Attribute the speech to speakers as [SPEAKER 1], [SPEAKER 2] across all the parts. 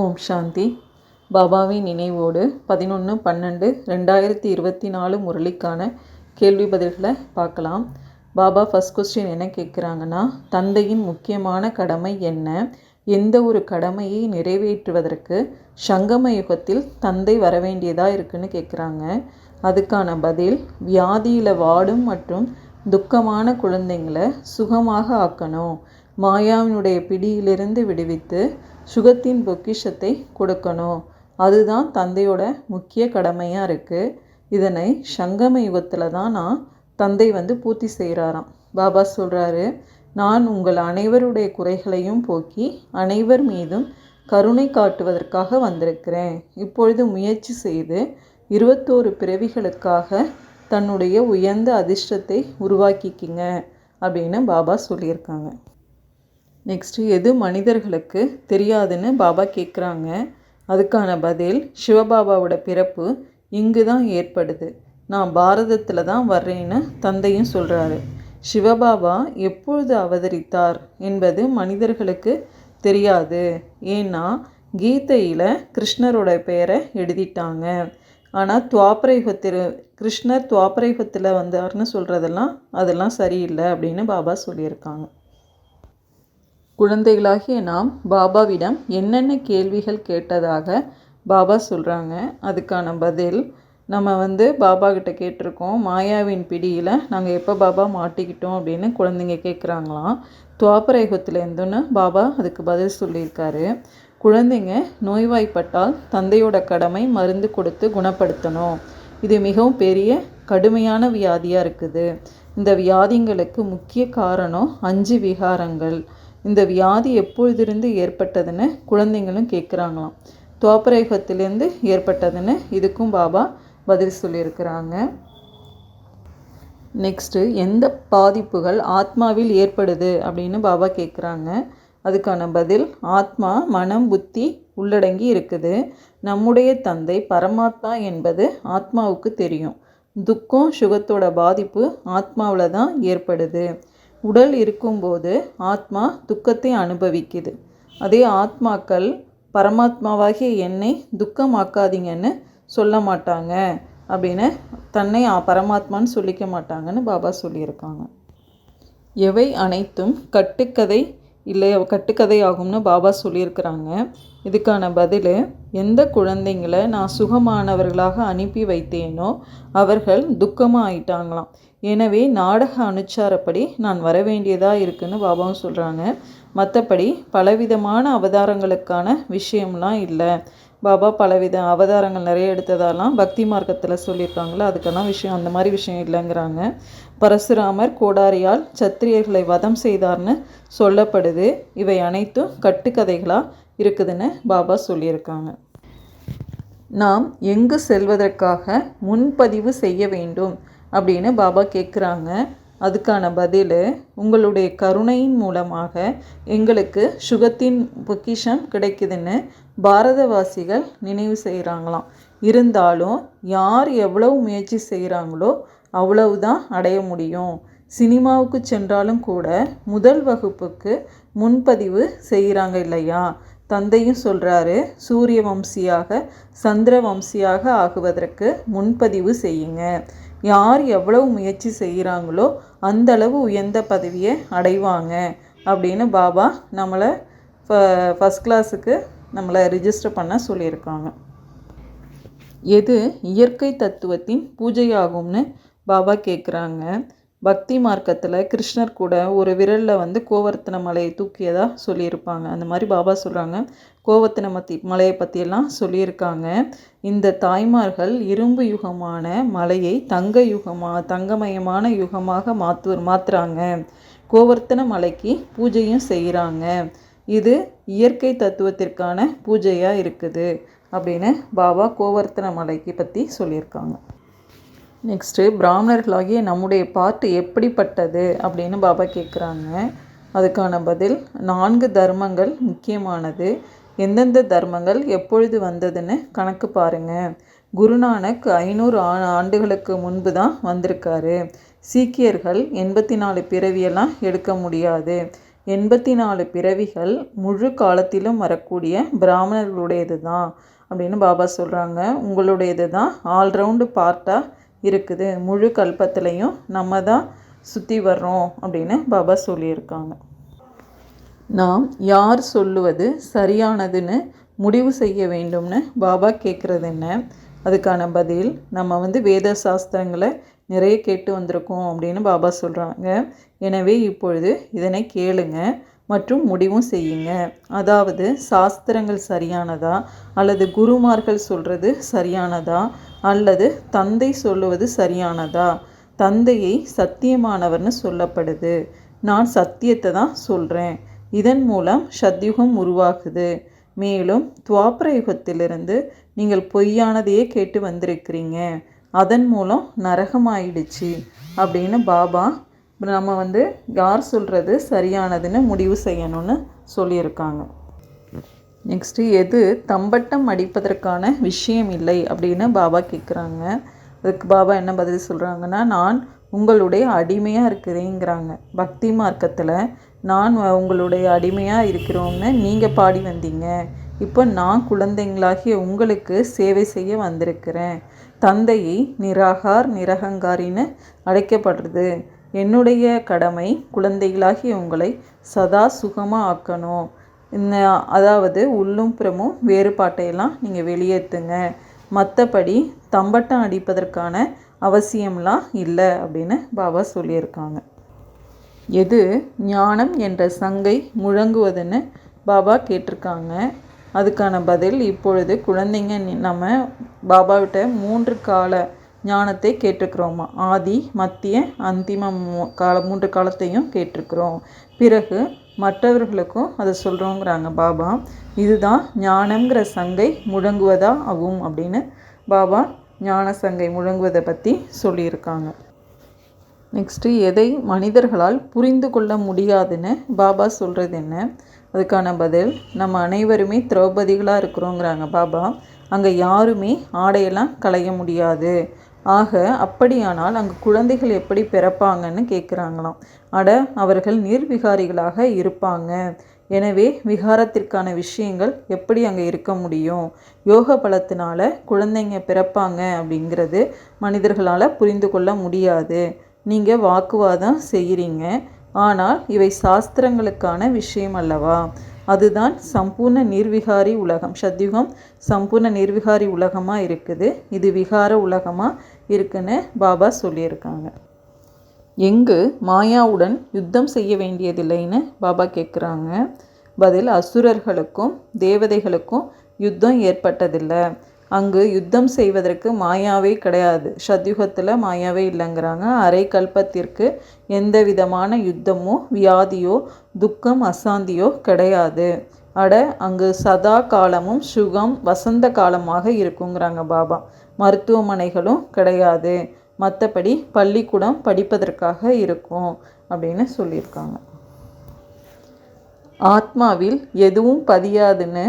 [SPEAKER 1] ஓம் சாந்தி. பாபாவின் நினைவோடு பதினொன்று பன்னெண்டு ரெண்டாயிரத்தி இருபத்தி நாலு முரளிக்கான கேள்வி பதில்களை பார்க்கலாம். பாபா ஃபஸ்ட் கொஸ்டின் என்ன கேட்குறாங்கன்னா தந்தையின் முக்கியமான கடமை என்ன? எந்த ஒரு கடமையை நிறைவேற்றுவதற்கு சங்கம யுகத்தில் தந்தை வர வேண்டியதாக இருக்குன்னு கேட்குறாங்க. அதுக்கான பதில் வியாதியில் வாடும் மற்றும் துக்கமான குழந்தைங்களை சுகமாக ஆக்கணும். மாயாவினுடைய பிடியிலிருந்து விடுவித்து சுகத்தின் பொக்கிஷத்தை கொடுக்கணும். அதுதான் தந்தையோட முக்கிய கடமையாக இருக்குது இதனை சங்கம யுகத்தில் தான் நான் தந்தை வந்து பூர்த்தி செய்கிறாராம் பாபா சொல்கிறாரு நான் உங்கள் அனைவருடைய குறைகளையும் போக்கி அனைவர் மீதும் கருணை காட்டுவதற்காக வந்திருக்கிறேன். இப்பொழுது முயற்சி செய்து இருபத்தோரு பிறவிகளுக்காக தன்னுடைய உயர்ந்த அதிர்ஷ்டத்தை உருவாக்கிக்கிங்க. அப்படின்னு பாபா சொல்லியிருக்காங்க. நெக்ஸ்ட்டு எது மனிதர்களுக்கு தெரியாதுன்னு பாபா கேட்குறாங்க அதுக்கான பதில் சிவபாபாவோட பிறப்பு இங்கு தான் ஏற்படுது. நான் பாரதத்தில் தான் வர்றேன்னு தந்தையும் சொல்கிறாரு சிவபாபா எப்பொழுது அவதரித்தார் என்பது மனிதர்களுக்கு தெரியாது. ஏன்னா கீதையில் கிருஷ்ணரோட பெயரை எழுதிட்டாங்க. ஆனால் துவாபரயுகத்தில் கிருஷ்ணர் துவாபரயுகத்தில் வந்தார்னு சொல்கிறதெல்லாம் அதெல்லாம் சரியில்லை அப்படின்னு பாபா சொல்லியிருக்காங்க. குழந்தைகளாகிய நாம் பாபாவிடம் என்னென்ன கேள்விகள் கேட்டதாக பாபா சொல்கிறாங்க அதுக்கான பதில் நம்ம வந்து பாபா கிட்ட கேட்டிருக்கோம். மாயாவின் பிடியில் நாங்கள் எப்போ பாபா மாட்டிக்கிட்டோம் அப்படின்னு குழந்தைங்க கேட்குறாங்களாம் துவாபர யுகத்துலேருந்துன்னு பாபா அதுக்கு பதில் சொல்லியிருக்காரு. குழந்தைங்க நோய்வாய்ப்பட்டால் தந்தையோட கடமை மருந்து கொடுத்து குணப்படுத்தணும். இது மிகவும் பெரிய கடுமையான வியாதியாக இருக்குது. இந்த வியாதிங்களுக்கு முக்கிய காரணம் அஞ்சு விகாரங்கள். இந்த வியாதி எப்பொழுதிருந்து ஏற்பட்டதுன்னு குழந்தைங்களும் கேட்குறாங்களாம். துவாபரயுகத்திலேருந்து ஏற்பட்டதுன்னு இதுக்கும் பாபா பதில் சொல்லியிருக்கிறாங்க. நெக்ஸ்ட்டு எந்த பாதிப்புகள் ஆத்மாவில் ஏற்படுது அப்படின்னு பாபா கேட்குறாங்க. அதுக்கான பதில் ஆத்மா மனம் புத்தி உள்ளடங்கி இருக்குது. நம்முடைய தந்தை பரமாத்மா என்பது ஆத்மாவுக்கு தெரியும். துக்கம் சுகத்தோட பாதிப்பு ஆத்மாவில் தான் ஏற்படுது. உடல் இருக்கும்போது ஆத்மா துக்கத்தை அனுபவிக்குது. அதே ஆத்மாக்கள் பரமாத்மாவாகிய என்னை துக்கமாக்காதீங்கன்னு சொல்ல மாட்டாங்க அப்படின்னு தன்னை பரமாத்மான்னு சொல்லிக்க மாட்டாங்கன்னு பாபா சொல்லியிருக்காங்க. எவை அனைத்தும் கட்டுக்கதை இல்லை கட்டுக்கதை ஆகும்னு பாபா சொல்லியிருக்கிறாங்க. இதுக்கான பதில் எந்த குழந்தைங்களை நான் சுகமானவர்களாக அனுப்பி வைத்தேனோ அவர்கள் துக்கமாக ஆயிட்டாங்களாம் எனவே நாடக அனுச்சாரப்படி நான் வர வேண்டியதாக இருக்குன்னு பாபாவும் சொல்கிறாங்க மற்றபடி பலவிதமான அவதாரங்களுக்கான விஷயம்லாம் இல்லை. பாபா பலவித அவதாரங்கள் நிறைய எடுத்ததாலாம் பக்தி மார்க்கத்தில் சொல்லியிருக்காங்களோ அதுக்கெல்லாம் விஷயம் அந்த மாதிரி விஷயம் இல்லைங்கிறாங்க. பரசுராமர் கோடாரியால் சத்திரியர்களை வதம் செய்தார்னு சொல்லப்படுது. இவை அனைத்தும் கட்டுக்கதைகளாக இருக்குதுன்னு பாபா சொல்லியிருக்காங்க. நாம் எங்கு செல்வதற்காக முன்பதிவு செய்ய வேண்டும் அப்படின்னு பாபா கேட்குறாங்க அதுக்கான பதில் உங்களுடைய கருணையின் மூலமாக எங்களுக்கு சுகத்தின் பொக்கிஷம் கிடைக்குதுன்னு பாரதவாசிகள் நினைவு செய்கிறாங்களாம் இருந்தாலும் யார் எவ்வளவு முயற்சி செய்கிறாங்களோ அவ்வளவுதான் அடைய முடியும். சினிமாவுக்கு சென்றாலும் கூட முதல் வகுப்புக்கு முன்பதிவு செய்கிறாங்க இல்லையா? தந்தையும் சொல்கிறாரு சூரிய வம்சியாக சந்திர வம்சியாக ஆகுவதற்கு முன்பதிவு செய்யுங்க. யார் எவ்வளவு முயற்சி செய்கிறாங்களோ அந்தளவு உயர்ந்த பதவியை அடைவாங்க அப்படின்னு பாபா நம்மளை ஃப ஃபஸ்ட் கிளாஸுக்கு நம்மளை ரிஜிஸ்டர் பண்ண சொல்லியிருக்காங்க. எது இயற்கை தத்துவத்தின் பூஜையாகும்னு பாபா கேட்குறாங்க பக்தி மார்க்கத்தில் கிருஷ்ணர் கூட ஒரு விரலில் வந்து கோவர்த்தன மலையை தூக்கியதாக சொல்லியிருப்பாங்க. அந்த மாதிரி பாபா சொல்கிறாங்க கோவர்த்தன மத்தி மலையை பற்றியெல்லாம் சொல்லியிருக்காங்க. இந்த தாய்மார்கள் இரும்பு யுகமான மலையை தங்க யுகமாக தங்கமயமான யுகமாக மாற்று மாற்றுறாங்க கோவர்த்தன மலைக்கு பூஜையும் செய்கிறாங்க இது இயற்கை தத்துவத்திற்கான பூஜையாக இருக்குது அப்படின்னு பாபா கோவர்த்தன மலைக்கு பற்றி சொல்லியிருக்காங்க. நெக்ஸ்ட்டு பிராமணர்களாகிய நம்முடைய பாட்டு எப்படிப்பட்டது அப்படின்னு பாபா கேட்குறாங்க அதுக்கான பதில் நான்கு தர்மங்கள் முக்கியமானது. எந்தெந்த தர்மங்கள் எப்பொழுது வந்ததுன்னு கணக்கு பாருங்கள் குருநானக் ஐநூறு ஆ ஆண்டுகளுக்கு முன்பு தான் வந்திருக்காரு. சீக்கியர்கள் எண்பத்தி நாலு பிறவியெல்லாம் எடுக்க முடியாது. எண்பத்தி நாலு பிறவிகள் முழு காலத்திலும் வரக்கூடிய பிராமணர்களுடையது தான் அப்படின்னு பாபா சொல்கிறாங்க உங்களுடையது தான் ஆல்ரவுண்டு பார்ட்டாக இருக்குது. முழு கல்பத்துலேயும் நம்ம தான் சுற்றி வர்றோம் அப்படின்னு பாபா சொல்லியிருக்காங்க. நாம் யார் சொல்லுவது சரியானதுன்னு முடிவு செய்ய வேண்டும்னு பாபா கேட்குறது என்ன? அதுக்கான பதில் நம்ம வந்து வேத சாஸ்திரங்களை நிறைய கேட்டு வந்திருக்கோம் அப்படின்னு பாபா சொல்கிறாங்க எனவே இப்பொழுது இதனை கேளுங்க மற்றும் முடிவும் செய்யுங்க. அதாவது சாஸ்திரங்கள் சரியானதா அல்லது குருமார்கள் சொல்கிறது சரியானதா அல்லது தந்தை சொல்லுவது சரியானதா? தந்தையை சத்தியமானவர்னு சொல்லப்படுது. நான் சத்தியத்தை தான் சொல்கிறேன் இதன் மூலம் சத்யுகம் உருவாகுது. மேலும் துவாபர யுகத்திலிருந்து நீங்கள் பொய்யானதையே கேட்டு வந்திருக்கிறீங்க. அதன் மூலம் நரகமாயிடுச்சு அப்படின்னு பாபா நம்ம வந்து யார் சொல்கிறது சரியானதுன்னு முடிவு செய்யணும்னு சொல்லியிருக்காங்க. நெக்ஸ்ட்டு எது தம்பட்டம் அடிப்பதற்கான விஷயம் இல்லை அப்படின்னு பாபா கேட்குறாங்க அதுக்கு பாபா என்ன பதில் சொல்கிறாங்கன்னா நான் உங்களுடைய அடிமையாக இருக்கிறேங்கிறாங்க. பக்தி மார்க்கத்தில் நான் உங்களுடைய அடிமையாக இருக்கிறோம்னு நீங்கள் பாடி வந்தீங்க. இப்போ நான் குழந்தைங்களாகிய உங்களுக்கு சேவை செய்ய வந்திருக்கிறேன். தந்தையை நிராகார் நிரகங்காரின்னு அழைக்கப்படுறது. என்னுடைய கடமை குழந்தைகளாகிய உங்களை சதா சுகமாக ஆக்கணும். அதாவது உள்ளும் புறமும் வேறுபாட்டையெல்லாம் நீங்கள் வெளியேற்றுங்க மற்றபடி தம்பட்டம் அடிப்பதற்கான அவசியம்லாம் இல்லை அப்படின்னு பாபா சொல்லியிருக்காங்க. எது ஞானம் என்ற சங்கை முழங்குவதுன்னு பாபா கேட்டிருக்காங்க. அதுக்கான பதில் இப்பொழுது குழந்தைங்க நம்ம பாபாவிட்ட மூன்று கால ஞானத்தை கேட்டிருக்கிறோம் ஆதி மத்திய அந்திம கால மூன்று காலத்தையும் கேட்டிருக்கிறோம். பிறகு மற்றவர்களுக்கும் அதை சொல்கிறோங்கிறாங்க பாபா. இதுதான் ஞானங்கிற சங்கை முழங்குவதா ஆகும் அப்படின்னு பாபா ஞான சங்கை முழங்குவதை பற்றி சொல்லியிருக்காங்க. நெக்ஸ்ட்டு எதை மனிதர்களால் புரிந்து கொள்ள முடியாதுன்னு பாபா சொல்கிறது என்ன? அதுக்கான பதில் நம்ம அனைவருமே திரௌபதிகளாக இருக்கிறோங்கிறாங்க பாபா. அங்கே யாருமே ஆடையெல்லாம் களைய முடியாது. ஆக அப்படியானால் அங்கு குழந்தைகள் எப்படி பிறப்பாங்கன்னு கேட்குறாங்களாம். அட அவர்கள் நிர்விகாரிகளாக இருப்பாங்க. எனவே விகாரத்திற்கான விஷயங்கள் எப்படி அங்கே இருக்க முடியும்? யோக பலத்தினால குழந்தைங்க பிறப்பாங்க அப்படிங்கிறது மனிதர்களால் புரிந்து கொள்ள முடியாது. நீங்கள் வாக்குவாதம் செய்கிறீங்க. ஆனால் இவை சாஸ்திரங்களுக்கான விஷயம் அல்லவா? அதுதான் சம்பூர்ண நிர்விகாரி உலகம். சத்யுகம் சம்பூர்ண நிர்விகாரி உலகமாக இருக்குது? இது விகார உலகமாக இருக்குன்னு பாபா சொல்லியிருக்காங்க. எங்கு மாயாவுடன் யுத்தம் செய்ய வேண்டியதில்லைன்னு பாபா கேட்குறாங்க பதில் அசுரர்களுக்கும் தேவதைகளுக்கும் யுத்தம் ஏற்பட்டதில்லை. அங்கு யுத்தம் செய்வதற்கு மாயாவே கிடையாது. சத்யுகத்தில் மாயாவே இல்லைங்கிறாங்க. அரை கல்பத்திற்கு எந்த விதமான யுத்தமோ வியாதியோ துக்கம் அசாந்தியோ கிடையாது. அட அங்கு சதா காலமும் சுகம் வசந்த காலமாக இருக்குங்கிறாங்க பாபா. மருத்துவமனைகளும் கிடையாது. மற்றபடி பள்ளிக்கூடம் படிப்பதற்காக இருக்கும் அப்படின்னு சொல்லியிருக்காங்க. ஆத்மாவில் எதுவும் பதியாதுன்னு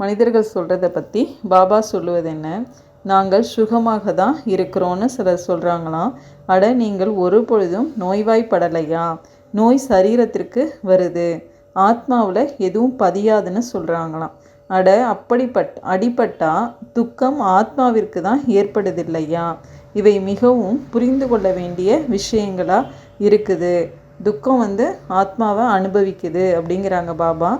[SPEAKER 1] மனிதர்கள் சொல்கிறத பற்றி பாபா சொல்லுவது என்ன? நாங்கள் சுகமாக தான் இருக்கிறோன்னு சிலர் சொல்கிறாங்களாம் அட நீங்கள் ஒரு பொழுதும் நோய்வாய்ப்படலையா? நோய் சரீரத்திற்கு வருது. ஆத்மாவில் எதுவும் பதியாதுன்னு சொல்கிறாங்களாம் அட அப்படிப்பட் அடிபட்டா துக்கம் ஆத்மாவிற்கு தான் ஏற்படுதில்லையா? இவை மிகவும் புரிந்து கொள்ள வேண்டிய விஷயங்களாக இருக்குது. துக்கம் வந்து ஆத்மாவை அனுபவிக்குது அப்படிங்கிறாங்க பாபா.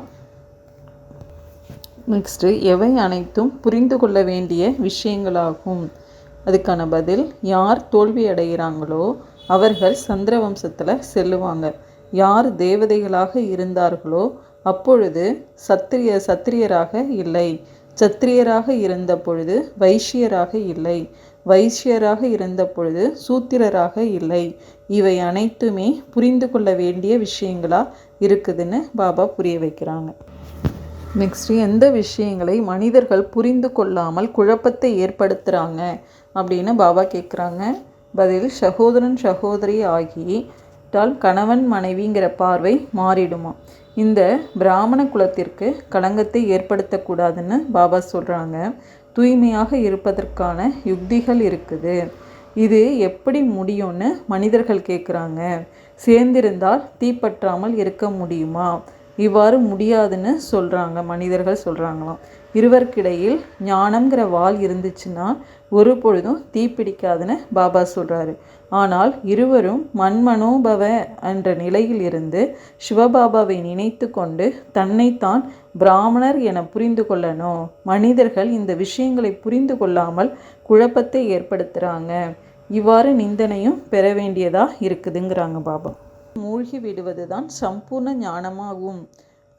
[SPEAKER 1] நெக்ஸ்ட்டு எவை அனைத்தும் புரிந்து கொள்ள வேண்டிய விஷயங்களாகும். அதுக்கான பதில் யார் தோல்வி அடைகிறாங்களோ அவர்கள் சந்திர வம்சத்தில் செல்லுவாங்க. யார் தேவதைகளாக இருந்தார்களோ அப்பொழுது சத்திரிய சத்திரியராக இல்லை. சத்திரியராக இருந்த பொழுது வைஷ்யராக இல்லை. வைஷ்யராக இருந்த பொழுது சூத்திரராக இல்லை. இவை அனைத்துமே புரிந்து கொள்ள வேண்டிய விஷயங்களா இருக்குதுன்னு பாபா புரிய வைக்கிறாங்க. நெக்ஸ்ட் எந்த விஷயங்களை மனிதர்கள் புரிந்து கொள்ளாமல் குழப்பத்தை ஏற்படுத்துகிறாங்க அப்படின்னு பாபா கேட்குறாங்க பதில் சகோதரன் சகோதரி ஆகிட்டால் கணவன் மனைவிங்கிற பார்வை மாறிடுமா? இந்த பிராமண குலத்திற்கு களங்கத்தை ஏற்படுத்தக்கூடாதுன்னு பாபா சொல்கிறாங்க தூய்மையாக இருப்பதற்கான யுக்திகள் இருக்குது. இது எப்படி முடியும்னு மனிதர்கள் கேட்குறாங்க சேர்ந்திருந்தால் தீப்பற்றாமல் இருக்க முடியுமா? இவ்வாறு முடியாதுன்னு சொல்கிறாங்க மனிதர்கள் சொல்கிறாங்களாம் இருவருக்கிடையில் ஞானம்ங்கிற வாள் இருந்துச்சுன்னா ஒரு பொழுதும் தீப்பிடிக்காதுன்னு பாபா சொல்கிறாரு ஆனால் இருவரும் மண்மனோபவ என்ற நிலையில் இருந்து சிவபாபாவை நினைத்து கொண்டு தன்னைத்தான் பிராமணர் என புரிந்து கொள்ளணும் மனிதர்கள் இந்த விஷயங்களை புரிந்து கொள்ளாமல் குழப்பத்தை ஏற்படுத்துகிறாங்க இவ்வாறு நிந்தனையும் பெற வேண்டியதாக இருக்குதுங்கிறாங்க பாபா. மூழ்கி விடுவது தான் சம்பூர்ண ஞானமாகும்.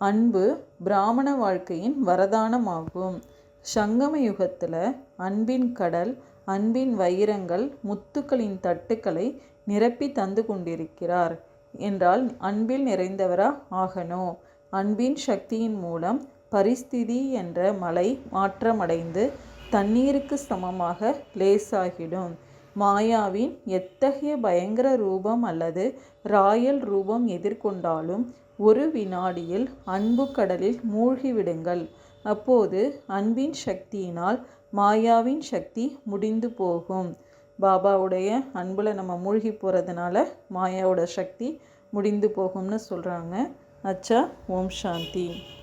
[SPEAKER 1] அன்பு பிராமண வாழ்க்கையின் வரதானமாகும். சங்கம யுகத்தில் அன்பின் கடல் அன்பின் வைரங்கள் முத்துக்களின் தட்டுக்களை நிரப்பி தந்து கொண்டிருக்கிறார். என்றால் அன்பில் நிறைந்தவரா? ஆகணும் அன்பின் சக்தியின் மூலம் பரிஸ்திதி என்ற மலை மாற்றமடைந்து தண்ணீருக்கு சமமாக லேசாகிடும். மாயாவின் எத்தகைய பயங்கர ரூபம் அல்லது ராயல் ரூபம் எதிர்கொண்டாலும் ஒரு வினாடியில் அன்பு கடலில் மூழ்கிவிடுங்கள். அப்போது அன்பின் சக்தியினால் மாயாவின் சக்தி முடிந்து போகும். பாபாவுடைய அன்பில் நம்ம மூழ்கி போகிறதுனால மாயாவோட சக்தி முடிந்து போகும்னு சொல்கிறாங்க அச்சா ஓம் சாந்தி.